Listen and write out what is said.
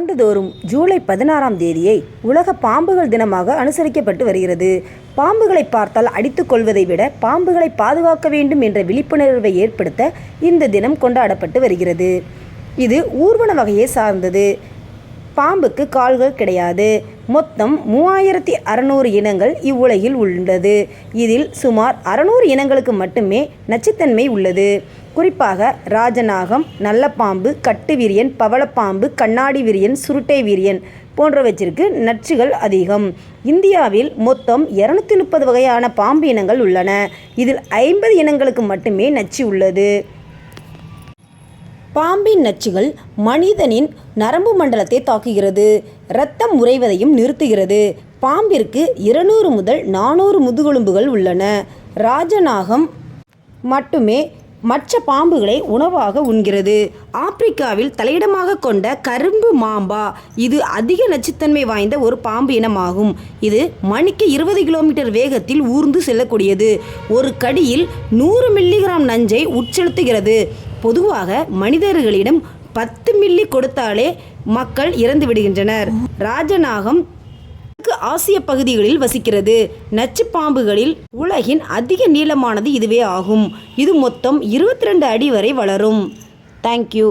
ஆண்டுதோறும் ஜூலை பதினாறாம் தேதியை உலக பாம்புகள் தினமாக அனுசரிக்கப்பட்டு வருகிறது. பாம்புகளை பார்த்தால் அடித்துக் கொள்வதை விட பாம்புகளை பாதுகாக்க வேண்டும் என்ற விழிப்புணர்வை ஏற்படுத்த இந்த தினம் கொண்டாடப்பட்டு வருகிறது. இது ஊர்வன வகையை சார்ந்தது. பாம்புக்கு கால்கள் கிடையாது. மொத்தம் மூவாயிரத்தி அறநூறு இனங்கள் இவ்வுலகில் உள்ளது. இதில் சுமார் அறநூறு இனங்களுக்கு மட்டுமே நச்சுத்தன்மை உள்ளது. குறிப்பாக ராஜநாகம் நல்ல பாம்பு கட்டு விரியன் பவளப்பாம்பு கண்ணாடி விரியன் சுருட்டை விரியன் போன்றவற்றிற்கு நச்சுகள் அதிகம். இந்தியாவில் மொத்தம் இரநூத்தி முப்பது வகையான பாம்பு இனங்கள் உள்ளன. இதில் ஐம்பது இனங்களுக்கு மட்டுமே நச்சு உள்ளது. பாம்பின் நச்சுகள் மனிதனின் நரம்பு மண்டலத்தை தாக்குகிறது. இரத்தம் உறைவதையும் நிறுத்துகிறது. பாம்பிற்கு இருநூறு முதல் நானூறு முதுகெலும்புகள் உள்ளன. ராஜநாகம் மட்டுமே மற்ற பாம்புகளை உணவாக உண்கிறது. ஆப்பிரிக்காவில் தலையிடமாக கொண்ட கரும்பு மாம்பா இது அதிக நச்சுத்தன்மை வாய்ந்த ஒரு பாம்பு இனமாகும். இது மணிக்கு இருபது கிலோமீட்டர் வேகத்தில் ஊர்ந்து செல்லக்கூடியது. ஒரு கடியில் நூறு மில்லிகிராம் நஞ்சை உட்செலுத்துகிறது. பொதுவாக மனிதர்களிடம் பத்து மில்லி கொடுத்தாலே மக்கள் இறந்து விடுகின்றனர் ராஜநாகம் ஆசிய பகுதிகளில் வசிக்கிறது. நச்சு பாம்புகளில் உலகின் அதிக நீளமானது இதுவே ஆகும். இது மொத்தம் இருபத்தி ரெண்டு அடி வரை வளரும். தேங்க்யூ